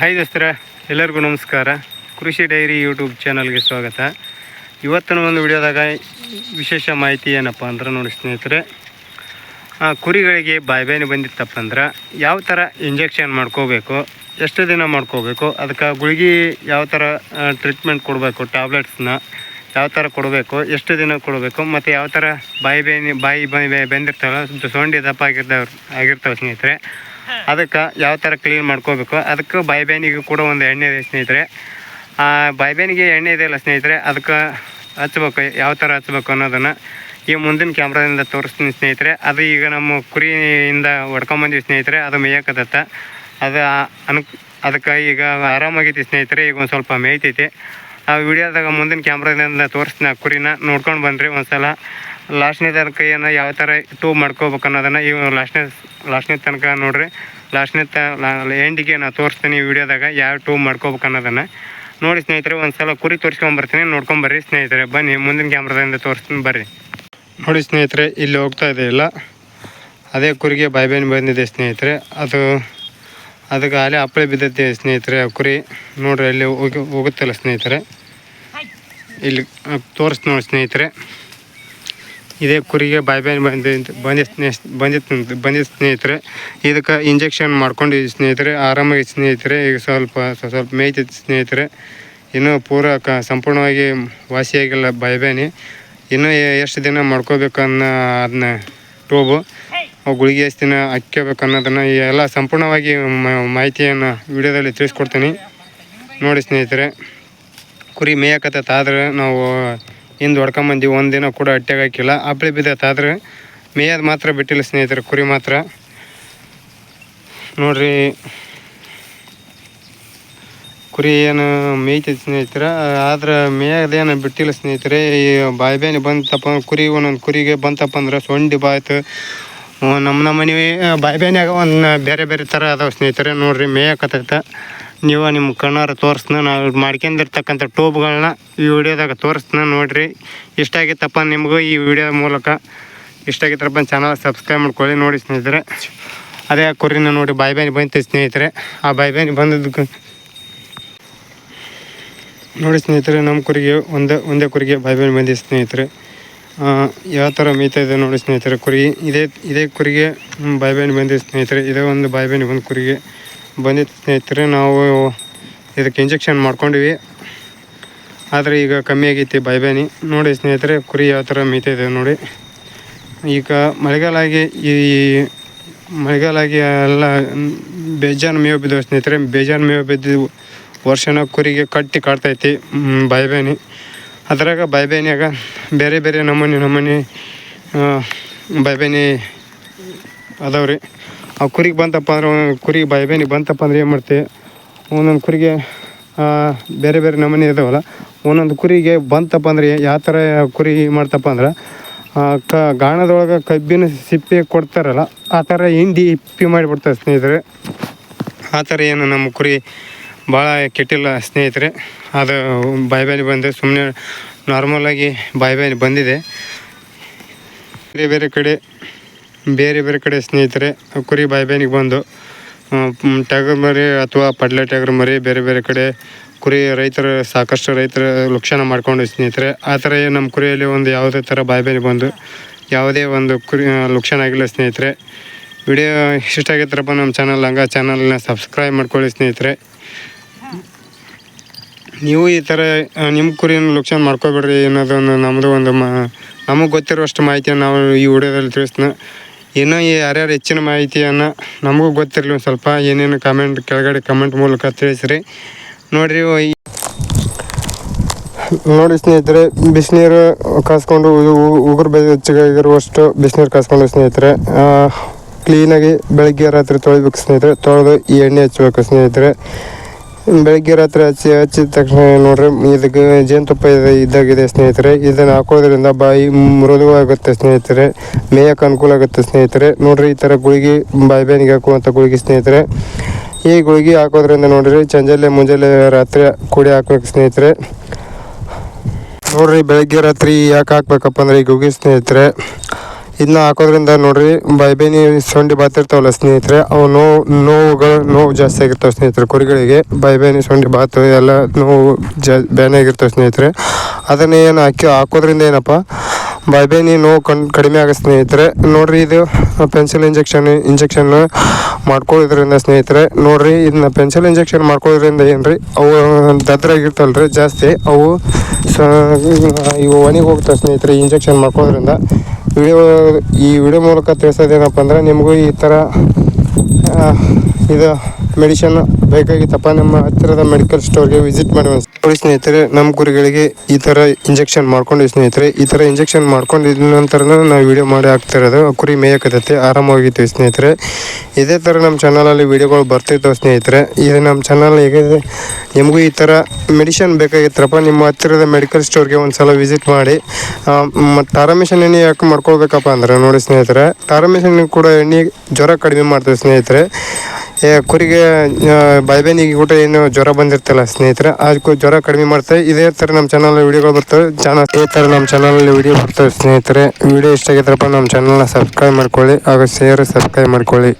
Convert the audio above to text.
Hi ದೋಸ್ತರ, ಎಲ್ಲರಿಗೂ ನಮಸ್ಕಾರ. ಕೃಷಿ ಡೈರಿ ಯೂಟ್ಯೂಬ್ ಚಾನಲ್ಗೆ ಸ್ವಾಗತ. ಇವತ್ತಿನ ಒಂದು ವಿಡಿಯೋದಾಗ ವಿಶೇಷ ಮಾಹಿತಿ ಏನಪ್ಪ ಅಂದ್ರೆ ನೋಡಿ ಸ್ನೇಹಿತರೆ ಕುರಿಗಳಿಗೆ ಬಾಯ್ಬೇನೆ ಬಂದಿತ್ತಪ್ಪ ಅಂದ್ರೆ ಯಾವ ಥರ ಇಂಜೆಕ್ಷನ್ ಮಾಡ್ಕೋಬೇಕು, ಎಷ್ಟು ದಿನ ಮಾಡ್ಕೋಬೇಕು, ಅದಕ್ಕೆ ಗುಳಿಗೆ ಯಾವ ಥರ ಟ್ರೀಟ್ಮೆಂಟ್ ಕೊಡಬೇಕು ಟ್ಯಾಬ್ಲೆಟ್ಸ್ನ ಯಾವ ಥರ ಕೊಡಬೇಕು, ಎಷ್ಟು ದಿನ ಕೊಡಬೇಕು, ಮತ್ತು ಯಾವ ಥರ ಬಾಯಿ ಬೇನಿ ಬಾಯಿ ಬಾಯಿ ಬೆಂದಿರ್ತಾವಲ್ಲ ಸೊಂಡಿ ದಪ್ಪ ಆಗಿರ್ತಾವ್ರು ಆಗಿರ್ತಾವೆ ಸ್ನೇಹಿತರೆ. ಅದಕ್ಕೆ ಯಾವ ಥರ ಕ್ಲೀನ್ ಮಾಡ್ಕೋಬೇಕು, ಅದಕ್ಕೆ ಬಾಯಿ ಬೇನಿಗೆ ಕೂಡ ಒಂದು ಎಣ್ಣೆ ಇದೆ ಸ್ನೇಹಿತರೆ. ಆ ಬಾಯಿ ಬೇನಿಗೆ ಎಣ್ಣೆ ಇದೆಯಲ್ಲ ಸ್ನೇಹಿತರೆ, ಅದಕ್ಕೆ ಹಚ್ಬೇಕು, ಯಾವ ಥರ ಹಚ್ಬೇಕು ಅನ್ನೋದನ್ನು ಈ ಮುಂದಿನ ಕ್ಯಾಮ್ರಾದಿಂದ ತೋರಿಸ್ತೀನಿ ಸ್ನೇಹಿತರೆ. ಅದು ಈಗ ನಮ್ಮ ಕುರಿಯಿಂದ ಹೊಡ್ಕೊಂಬಂದಿವಿ ಸ್ನೇಹಿತರೆ, ಅದು ಮೇಯಕ್ಕತ್ತ ಅದು ಅನ್ ಅದಕ್ಕೆ ಈಗ ಆರಾಮಾಗೈತಿ ಸ್ನೇಹಿತರೆ, ಈಗ ಒಂದು ಸ್ವಲ್ಪ ಮೇಯ್ತೈತಿ. ಆ ವಿಡಿಯೋದಾಗ ಮುಂದಿನ ಕ್ಯಾಮ್ರಾದಿಂದ ತೋರಿಸ್ತೀನಿ ಆ ಕುರಿನ ನೋಡ್ಕೊಂಡು ಬಂದ್ರಿ ಒಂದ್ಸಲ. ಲಾಸ್ಟ್ನೇ ತನಕ ಏನು ಯಾವ ಥರ ಟೂ ಮಾಡ್ಕೋಬೇಕು ಅನ್ನೋದನ್ನು ಈ ಲಾಸ್ಟ್ನೇ ಲಾಸ್ಟ್ನೇ ತನಕ ನೋಡ್ರಿ. ಲಾಸ್ಟ್ನೇ ತ ಎಂಡಿಗೆ ನಾನು ತೋರಿಸ್ತೀನಿ ಈ ವಿಡಿಯೋದಾಗ ಯಾವ ಟೂ ಮಾಡ್ಕೋಬೇಕು ಅನ್ನೋದನ್ನು. ನೋಡಿ ಸ್ನೇಹಿತರೆ, ಒಂದ್ಸಲ ಕುರಿ ತೋರಿಸ್ಕೊಂಬರ್ತೀನಿ ನೋಡ್ಕೊಂಬರ್ರಿ ಸ್ನೇಹಿತರೆ. ಬನ್ನಿ, ಮುಂದಿನ ಕ್ಯಾಮ್ರಾದಿಂದ ತೋರಿಸ್ತೀನಿ ಬರ್ರಿ. ನೋಡಿ ಸ್ನೇಹಿತರೆ, ಇಲ್ಲಿ ಹೋಗ್ತಾ ಇದೆ ಇಲ್ಲ ಅದೇ ಕುರಿಗೆ ಬಾಯ್ಬೇನ್ ಬಂದಿದೆ ಸ್ನೇಹಿತರೆ. ಅದು ಅದಕ್ಕೆ ಅಲ್ಲೇ ಅಪ್ಪಳೆ ಬಿದ್ದಿದೆ ಸ್ನೇಹಿತರೆ, ಆ ಕುರಿ. ನೋಡ್ರಿ, ಅಲ್ಲಿ ಹೋಗಿ, ಹೋಗುತ್ತಲ್ಲ ಸ್ನೇಹಿತರೆ. ಇಲ್ಲಿ ತೋರಿಸ್ ನೋಡಿ ಸ್ನೇಹಿತರೆ. ಇದೇ ಕುರಿಗೆ ಬಾಯ್ ಬಾಯ್ ಬಂದಿತ್ತು ಬಂದಿತ್ತು ಬಂದಿತ್ತು ಸ್ನೇಹಿತರೆ. ಇದಕ್ಕೆ ಇಂಜೆಕ್ಷನ್ ಮಾಡ್ಕೊಂಡು ಸ್ನೇಹಿತರೆ. ಆರಾಮಾಗಿ ಸ್ನೇಹಿತರೆ. ಈಗ ಸ್ವಲ್ಪ ಸ್ವಲ್ಪ ಮೇಯ್ತಿದ್ದ ಸ್ನೇಹಿತರೆ. ಇನ್ನೂ ಪೂರ ಕ, ಸಂಪೂರ್ಣವಾಗಿ ವಾಸಿಯಾಗಿಲ್ಲ ಬಾಯ್ಬೇನಿ ಇನ್ನೂ ಎಷ್ಟು ದಿನ ಮಾಡ್ಕೋಬೇಕು ಅನ್ನೋ ಅದನ್ನ ಟೋಬು ಗುಳಿಗೆ ಎಷ್ಟು ದಿನ ಹಾಕ್ಕೋಬೇಕು ಅನ್ನೋದನ್ನು ಎಲ್ಲ ಸಂಪೂರ್ಣವಾಗಿ ಮಾಹಿತಿಯನ್ನು ವಿಡಿಯೋದಲ್ಲಿ ತಿಳಿಸ್ಕೊಡ್ತೀನಿ. ನೋಡಿ ಸ್ನೇಹಿತರೆ. ಕುರಿ ಮೇಯಕತ್ತೈತೆ ಆದ್ರೆ ನಾವು ಹಿಂದೆ ಹೊಡ್ಕೊಂಬಂದಿವಿ, ಒಂದು ದಿನ ಕೂಡ ಅಟ್ಯಾಗ ಹಾಕಿಲ್ಲ. ಅಪ್ಪಳಿ ಬಿದ್ದೈತೆ ಆದ್ರೆ ಮೇಯೋದು ಮಾತ್ರ ಬಿಟ್ಟಿಲ್ಲ ಸ್ನೇಹಿತರೆ, ಕುರಿ ಮಾತ್ರ. ನೋಡ್ರಿ, ಕುರಿ ಏನು ಮೇಯ್ತೈತೆ ಸ್ನೇಹಿತರೆ, ಆದ್ರೆ ಮೇಯೋದೇನು ಬಿಟ್ಟಿಲ್ಲ ಸ್ನೇಹಿತರೆ. ಈ ಬಾಯಿ ಬೇನೆ ಬಂತಪ್ಪ ಕುರಿ, ಒಂದೊಂದು ಕುರಿಗೆ ಬಂತಪ್ಪ ಅಂದ್ರೆ ಸೊಂಡಿ ಬಾಯ್ತು. ನಮ್ಮ ನಮ್ಮ ಮನೆ ಬಾಯ್ಬೇನ್ಯಾಗ ಒಂದು ಬೇರೆ ಬೇರೆ ಥರ ಅದಾವೆ ಸ್ನೇಹಿತರೆ, ನೋಡ್ರಿ ಮೇಯಕತ್ತೈತ ನೀವು ನಿಮ್ಮ ಕಣ್ಣಾರ ತೋರಿಸ್ನ, ನಾವು ಮಾಡ್ಕೊಂಡಿರ್ತಕ್ಕಂಥ ಟೂಬ್ಗಳನ್ನ ಈ ವಿಡಿಯೋದಾಗ ತೋರಿಸ್ನ ನೋಡಿರಿ. ಇಷ್ಟ ಆಗಿತ್ತಪ್ಪ ನಿಮಗೂ ಈ ವಿಡಿಯೋ ಮೂಲಕ. ಇಷ್ಟ ಆಗಿತ್ತಪ್ಪ ಚಾನಲ್ ಸಬ್ಸ್ಕ್ರೈಬ್ ಮಾಡ್ಕೊಳ್ಳಿ ನೋಡಿ ಸ್ನೇಹಿತರೆ. ಅದೇ ಆ ಕುರಿನ ನೋಡಿ ಬಾಯ್ಬೇನಿ ಬಂತು ಸ್ನೇಹಿತರೆ. ಆ ಬಾಯ್ಬೇನಿ ಬಂದದ್ದು ನೋಡಿ ಸ್ನೇಹಿತರೆ, ನಮ್ಮ ಕುರಿಗೆ ಒಂದೇ ಒಂದೇ ಕುರಿಗೆ ಬಾಯ್ಬೇನಿ ಬಂದಿದೆ ಸ್ನೇಹಿತರೆ. ಯಾವ ಥರ ಮೀತಾ ಇದೆ ನೋಡಿ ಸ್ನೇಹಿತರೆ, ಕುರಿ ಇದೇ ಇದೇ ಕುರಿಗೆ ಬಾಯ್ಬೇನಿ ಬಂದಿದೆ ಸ್ನೇಹಿತರೆ. ಇದೇ ಒಂದು ಬಾಯ್ಬೇನಿ ಬಂದು ಕುರಿಗೆ. ಬಂದಿತ್ತು ಸ್ನೇಹಿತರೆ, ನಾವು ಇದಕ್ಕೆ ಇಂಜೆಕ್ಷನ್ ಮಾಡ್ಕೊಂಡಿವಿ. ಆದರೆ ಈಗ ಕಮ್ಮಿ ಆಗೈತಿ ಬೈಬೇನಿ ನೋಡಿ ಸ್ನೇಹಿತರೆ, ಕುರಿ ಯಾವ ಥರ ಇದೆ ನೋಡಿ. ಈಗ ಮಳೆಗಾಲಾಗಿ ಈ ಮಳೆಗಾಲಾಗಿ ಎಲ್ಲ ಬೇಜಾನ್ ಮೇವು ಬಿದ್ದವು ಸ್ನೇಹಿತರೆ. ಬೇಜಾನ್ ಮೇವು ಬಿದ್ದು ವರ್ಷನ ಕುರಿಗೆ ಕಟ್ಟಿ ಕಾಡ್ತೈತಿ. ಬೈಬೇನಿ ಅದರಾಗ ಬಾಯ್ಬೇನ್ಯಾಗ ಬೇರೆ ಬೇರೆ ನಮೂನಿ ನಮೂನಿ ಬೈಬೇನಿ ಅದಾವ್ರಿ. ಆ ಕುರಿಗೆ ಬಂತಪ್ಪ ಅಂದ್ರೆ ಕುರಿ ಬಾಯಿ ಬಾಯ್ಬೇನಿ ಬಂತಪ್ಪ ಅಂದ್ರೆ ಏನು ಮಾಡ್ತೀವಿ ಒಂದೊಂದು ಕುರಿಗೆ ಬೇರೆ ಬೇರೆ ನಮೂನೆ ಇದಾವಲ್ಲ, ಒಂದೊಂದು ಕುರಿಗೆ ಬಂತಪ್ಪ ಅಂದ್ರೆ ಯಾವ ಥರ ಕುರಿ ಮಾಡ್ತಪ್ಪ ಅಂದ್ರೆ ಕ, ಗಾಣದೊಳಗೆ ಕಬ್ಬಿನ ಸಿಪ್ಪೆ ಕೊಡ್ತಾರಲ್ಲ, ಆ ಥರ ಹಿಂಡಿ ಇಪ್ಪಿ ಮಾಡಿಬಿಡ್ತಾರೆ ಸ್ನೇಹಿತರೆ. ಆ ಥರ ಏನು ನಮ್ಮ ಕುರಿ ಭಾಳ ಕೆಟ್ಟಿಲ್ಲ ಸ್ನೇಹಿತರೆ. ಅದು ಬಾಯ್ಬೇನಿ ಬಂದೆ ಸುಮ್ಮನೆ ನಾರ್ಮಲಾಗಿ ಬಾಯ್ಬೇನಿ ಬಂದಿದೆ. ಬೇರೆ ಬೇರೆ ಕಡೆ ಬೇರೆ ಬೇರೆ ಕಡೆ ಸ್ನೇಹಿತರೆ, ಕುರಿ ಕುರಿ ಬಾಯ್ಬೇನಿಗೆ ಬಂದು ಟ್ಯಾಗರ್ ಮರಿ ಅಥವಾ ಪಡ್ಲೆ ಟ್ಯಾಗರ್ ಮರಿ ಬೇರೆ ಬೇರೆ ಕಡೆ ಕುರಿ ರೈತರು, ಸಾಕಷ್ಟು ರೈತರು ಲಕ್ಷಣ ಮಾಡ್ಕೊಂಡು ಸ್ನೇಹಿತರೆ, ಆ ಥರ ನಮ್ಮ ಕುರಿಯಲ್ಲಿ ಒಂದು ಯಾವುದೇ ಥರ ಬಾಯ್ಬೇನಿ ಬಂದು ಯಾವುದೇ ಒಂದು ಕುರಿ ಲಕ್ಷಣ ಆಗಿಲ್ಲ ಸ್ನೇಹಿತರೆ. ವಿಡಿಯೋ ಇಷ್ಟ ಆಗಿತ್ತರಪ್ಪ ನಮ್ಮ ಚಾನಲ್, ಹಂಗ ಚಾನಲ್ನ ಸಬ್ಸ್ಕ್ರೈಬ್ ಮಾಡ್ಕೊಳ್ಳಿ ಸ್ನೇಹಿತರೆ. ನೀವು ಈ ಥರ ನಿಮ್ಮ ಕುರಿಯನ್ನು ಲಕ್ಷಣ ಮಾಡ್ಕೋಬೇಡ್ರಿ ಅನ್ನೋದೊಂದು ನಮ್ಮದು ಒಂದು ಮ, ನಮಗೆ ಗೊತ್ತಿರುವಷ್ಟು ಮಾಹಿತಿಯನ್ನು ನಾವು ಈ ವಿಡಿಯೋದಲ್ಲಿ ತಿಳಿಸ್ತೀನಿ ಇನ್ನೂ ಯಾರ್ಯಾರು ಹೆಚ್ಚಿನ ಮಾಹಿತಿಯನ್ನು ನಮಗೂ ಗೊತ್ತಿರಲಿ ಸ್ವಲ್ಪ ಏನೇನು ಕಮೆಂಟ್ ಕೆಳಗಡೆ ಕಮೆಂಟ್ ಮೂಲಕ ತಿಳಿಸ್ರಿ. ನೋಡಿರಿ ನೋಡಿ ಸ್ನೇಹಿತರೆ, ಬಿಸಿನೀರು ಕಾಸ್ಕೊಂಡು ಉಗುರು ಬೆಚ್ಚಗಾಗಿರುವಷ್ಟು ಬಿಸಿನೀರು ಕಾಸ್ಕೊಂಡು ಸ್ನೇಹಿತರೆ ಕ್ಲೀನಾಗಿ ಬೆಳಗ್ಗೆ ರಾತ್ರಿ ತೊಳಿಬೇಕು ಸ್ನೇಹಿತರೆ, ತೊಳೆದು ಈ ಎಣ್ಣೆ ಹಚ್ಬೇಕು ಸ್ನೇಹಿತರೆ. ಬೆಳಗ್ಗೆ ರಾತ್ರಿ ಹಚ್ಚಿ ಹಚ್ಚಿದ ತಕ್ಷಣ ನೋಡ್ರಿ, ಇದಕ್ಕೆ ಜೇನುತುಪ್ಪ ಇದೆ ಇದ್ದಾಗಿದೆ ಸ್ನೇಹಿತರೆ. ಇದನ್ನು ಹಾಕೋದ್ರಿಂದ ಬಾಯಿ ಮೃದುವಾಗುತ್ತೆ ಸ್ನೇಹಿತರೆ, ಮೇಯಕ್ಕೆ ಅನುಕೂಲ ಆಗುತ್ತೆ ಸ್ನೇಹಿತರೆ. ನೋಡ್ರಿ, ಈ ಥರ ಗುಳಿಗೆ, ಬಾಯಿ ಬೇನಿಗೆ ಹಾಕುವಂಥ ಗುಳಿಗೆ ಸ್ನೇಹಿತರೆ. ಈ ಗುಳಿಗೆ ಹಾಕೋದ್ರಿಂದ ನೋಡ್ರಿ ಚಂಜಲೆ ಮುಂಜಾನೆ ರಾತ್ರಿ ಕೂಡಿ ಹಾಕ್ಬೇಕು ಸ್ನೇಹಿತರೆ. ನೋಡ್ರಿ, ಬೆಳಗ್ಗೆ ರಾತ್ರಿ ಯಾಕೆ ಹಾಕ್ಬೇಕಪ್ಪ ಅಂದ್ರೆ ಈ ಗುಳಿಗೆ ಸ್ನೇಹಿತರೆ ಇದನ್ನ ಹಾಕೋದ್ರಿಂದ ನೋಡ್ರಿ ಬೈಬೇನಿ ಸೊಂಡಿ ಬಾತಿರ್ತಾವಲ್ಲ ಸ್ನೇಹಿತರೆ, ಅವು ನೋವು, ನೋವುಗಳು ನೋವು ಜಾಸ್ತಿ ಆಗಿರ್ತಾವೆ ಸ್ನೇಹಿತರೆ, ಕುರಿಗಳಿಗೆ. ಬೈಬೇನಿ ಸೊಂಡಿ ಬಾತು, ಎಲ್ಲ ನೋವು ಜಾ ಬೇನೆ ಆಗಿರ್ತಾವೆ ಸ್ನೇಹಿತರೆ. ಅದನ್ನ ಏನು ಹಾಕಿ, ಹಾಕೋದ್ರಿಂದ ಏನಪ್ಪ ಬೈಬೇನಿ ನೋವು ಕಣ್ ಕಡಿಮೆ ಆಗೋ ಸ್ನೇಹಿತರೆ. ನೋಡ್ರಿ ಇದು ಪೆನ್ಸಿಲ್ ಇಂಜೆಕ್ಷನ್ ಇಂಜೆಕ್ಷನ್ ಮಾಡ್ಕೊಳ್ಳೋದ್ರಿಂದ ಸ್ನೇಹಿತರೆ, ನೋಡ್ರಿ ಇದನ್ನ ಪೆನ್ಸಿಲ್ ಇಂಜೆಕ್ಷನ್ ಮಾಡ್ಕೊಳ್ಳೋದ್ರಿಂದ ಏನ್ರಿ, ಅವು ದದ್ರಾಗಿರ್ತವಲ್ರಿ ಜಾಸ್ತಿ, ಅವು ಸ, ಇವು ಒಣಗಿ ಹೋಗ್ತಾವೆ ಸ್ನೇಹಿತರೆ ಇಂಜೆಕ್ಷನ್ ಮಾಡ್ಕೊಳ್ಳೋದ್ರಿಂದ. ವಿಡಿಯೋ ಈ ವಿಡಿಯೋ ಮೂಲಕ ತಿಳಿಸೋದೇನಪ್ಪ ಅಂದರೆ ನಿಮಗೂ ಈ ಥರ ಇದು ಮೆಡಿಷನ್ ಬೇಕಾಗಿತ್ತಪ್ಪ ನಮ್ಮ ಹತ್ತಿರದ ಮೆಡಿಕಲ್ ಸ್ಟೋರ್ಗೆ ವಿಸಿಟ್ ಮಾಡಿ ನೋಡಿ ಸ್ನೇಹಿತರೆ, ನಮ್ಮ ಕುರಿಗಳಿಗೆ ಈ ಥರ ಇಂಜೆಕ್ಷನ್ ಮಾಡ್ಕೊಂಡು ಸ್ನೇಹಿತರೆ, ಈ ಥರ ಇಂಜೆಕ್ಷನ್ ಮಾಡ್ಕೊಂಡಿದ ನಂತರ ನಾವು ವಿಡಿಯೋ ಮಾಡಿ ಹಾಕ್ತಿರೋದು ಕುರಿ ಮೇಯಕತೈತಿ ಆರಾಮಾಗಿತ್ತು ಸ್ನೇಹಿತರೆ. ಇದೇ ಥರ ನಮ್ಮ ಚಾನಲಲ್ಲಿ ವಿಡಿಯೋಗಳು ಬರ್ತಿತ್ತು ಸ್ನೇಹಿತರೆ. ಇದು ನಮ್ಮ ಚಾನಲ್ ಹೇಗಿದೆ ನಿಮಗೂ ಈ ಥರ ಮೆಡಿಷನ್ ಬೇಕಾಗಿತ್ತಪ್ಪ ನಿಮ್ಮ ಹತ್ತಿರದ ಮೆಡಿಕಲ್ ಸ್ಟೋರ್ಗೆ ಒಂದು ಸಲ ವಿಸಿಟ್ ಮಾಡಿ. ಮತ್ತು ಟಾರಮಿಷನ್ ಎಣ್ಣೆ ಯಾಕೆ ಮಾಡ್ಕೊಳ್ಬೇಕಪ್ಪ ಅಂದ್ರೆ, ನೋಡಿ ಸ್ನೇಹಿತರೆ ಟಾರಮಿಷನ್ ಕೂಡ ಎಣ್ಣೆ ಜ್ವರ ಕಡಿಮೆ ಮಾಡ್ತದೆ ಸ್ನೇಹಿತರೆ. ಕುರಿಗೆ ಬಾಯ್ಬೇನಿಗೆ ಕೂಡ ಏನು ಜ್ವರ ಬಂದಿರ್ತಲ್ಲ ಸ್ನೇಹಿತರೆ, ಅದಕ್ಕೂ ಜ್ವರ ಕಡಿಮೆ ಮಾಡ್ತಾರೆ. ಇದೇ ಥರ ನಮ್ಮ ಚಾನಲ್ ವಿಡಿಯೋಗಳು ಬರ್ತವೆ. ಚಾನಲ್ ಇದೇ ಥರ ನಮ್ಮ ಚಾನಲಲ್ಲಿ ವಿಡಿಯೋ ಬರ್ತವೆ ಸ್ನೇಹಿತರೆ. ವಿಡಿಯೋ ಇಷ್ಟ ಆಗಿದ್ರಪ್ಪ ನಮ್ಮ ಚಾನಲ್ನ ಸಬ್ಸ್ಕ್ರೈಬ್ ಮಾಡ್ಕೊಳ್ಳಿ ಹಾಗೂ ಶೇರ್ ಸಬ್ಸ್ಕ್ರೈಬ್ ಮಾಡ್ಕೊಳ್ಳಿ.